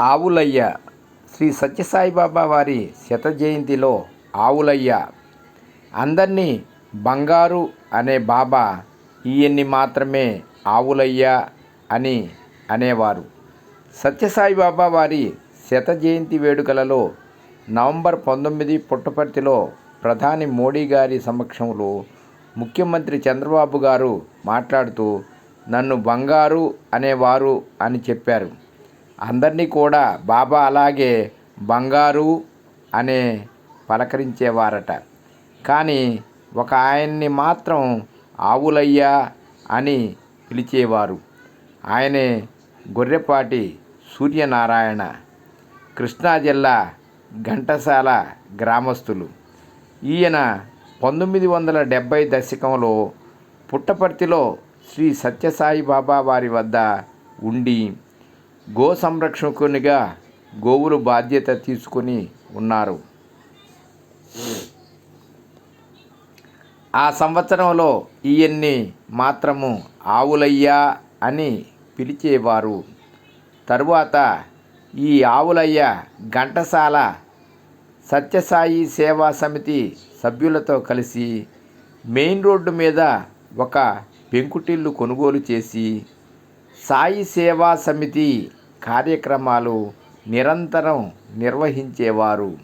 ఆవులయ్య. శ్రీ సత్యసాయిబాబా వారి శత జయంతిలో ఆవులయ్య. అందరినీ బంగారు అనే బాబా ఈయన్ని మాత్రమే ఆవులయ్య అని అనేవారు. సత్యసాయిబాబా వారి శత జయంతి వేడుకలలో నవంబర్ పంతొమ్మిది పుట్టపర్తిలో ప్రధాని మోడీ గారి సమక్షంలో ముఖ్యమంత్రి చంద్రబాబు గారు మాట్లాడుతూ నన్ను బంగారు అనేవారు అని చెప్పారు. అందరినీ కూడా బాబా అలాగే బంగారు అనే పలకరించేవారట. కానీ ఒక ఆయన్ని మాత్రం ఆవులయ్య అని పిలిచేవారు. ఆయనే గొర్రెపాటి సూర్యనారాయణ కృష్ణా జిల్లా ఘంటసాల గ్రామస్తులు ఈయన పంతొమ్మిది వందల డెబ్భై దశకంలో పుట్టపర్తిలో శ్రీ సత్యసాయి బాబా వారి వద్ద ఉండి గో సంరక్షకునిగా గోవులు బాధ్యత తీసుకుని ఉన్నారు. ఆ సంవత్సరంలో ఈయన్ని మాత్రము ఆవులయ్య అని పిలిచేవారు. తరువాత ఈ ఆవులయ్య ఘంటసాల సత్యసాయి సేవా సమితి సభ్యులతో కలిసి మెయిన్ రోడ్డు మీద ఒక పెంకుటిల్లు కొనుగోలు చేసి సాయి సేవా సమితి కార్యక్రమాలు నిరంతరం నిర్వహించేవారు.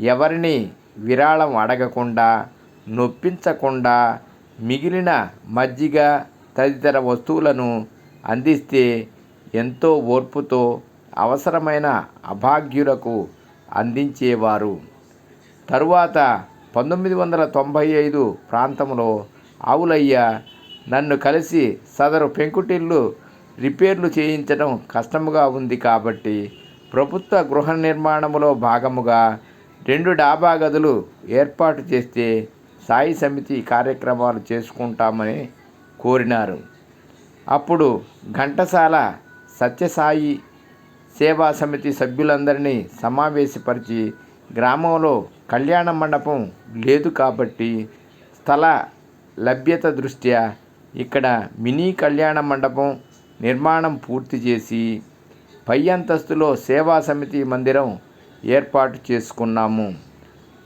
ఎవరిని విరాళం అడగకుండా నొప్పించకుండా మిగిలిన మజ్జిగ తదితర వస్తువులను అందిస్తే ఎంతో ఓర్పుతో అవసరమైన అభాగ్యులకు అందించేవారు. తరువాత పంతొమ్మిది వందల తొంభై ఐదు ప్రాంతంలో ఆవులయ్య నన్ను కలిసి సదరు పెంకుటిల్లు రిపేర్లు చేయించడం కష్టముగా ఉంది కాబట్టి ప్రభుత్వ గృహ నిర్మాణములో భాగముగా రెండు డాబా గదులు ఏర్పాటు చేస్తే సాయి సమితి కార్యక్రమాలు చేసుకుంటామని కోరినారు. అప్పుడు ఘంటసాల సత్యసాయి సేవా సమితి సభ్యులందరినీ సమావేశపరిచి గ్రామంలో కళ్యాణ మండపం లేదు కాబట్టి స్థల లభ్యత దృష్ట్యా ఇక్కడ మినీ కళ్యాణ మండపం నిర్మాణం పూర్తి చేసి పై అంతస్తులో సేవా సమితి మందిరం ఏర్పాటు చేసుకున్నాము.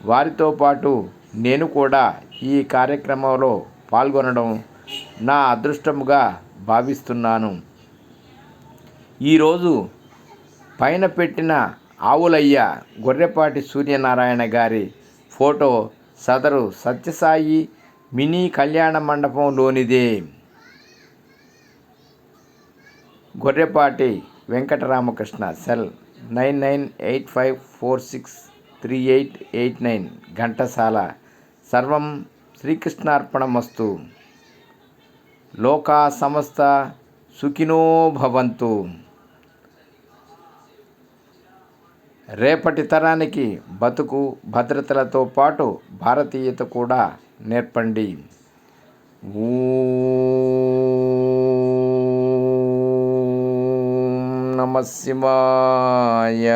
వారితో పాటు నేను కూడా ఈ కార్యక్రమంలో పాల్గొనడం నా అదృష్టముగా భావిస్తున్నాను. ఈరోజు పైన పెట్టిన ఆవులయ్య గొర్రెపాటి సూర్యనారాయణ గారి ఫోటో సదరు సత్యసాయి మినీ కళ్యాణ మండపంలోనిదే Gorrepati Venkataramakrishna cell nine nine eight five four six three eight eight nine Ghantasala. సర్వం శ్రీకృష్ణార్పణమస్తు. లోకా సమస్త సుఖినో భవంతు. రేపటి తరానికి బతుకు భద్రతలతో పాటు భారతీయత కూడా నేర్పండి. ఊ నమ శివాయ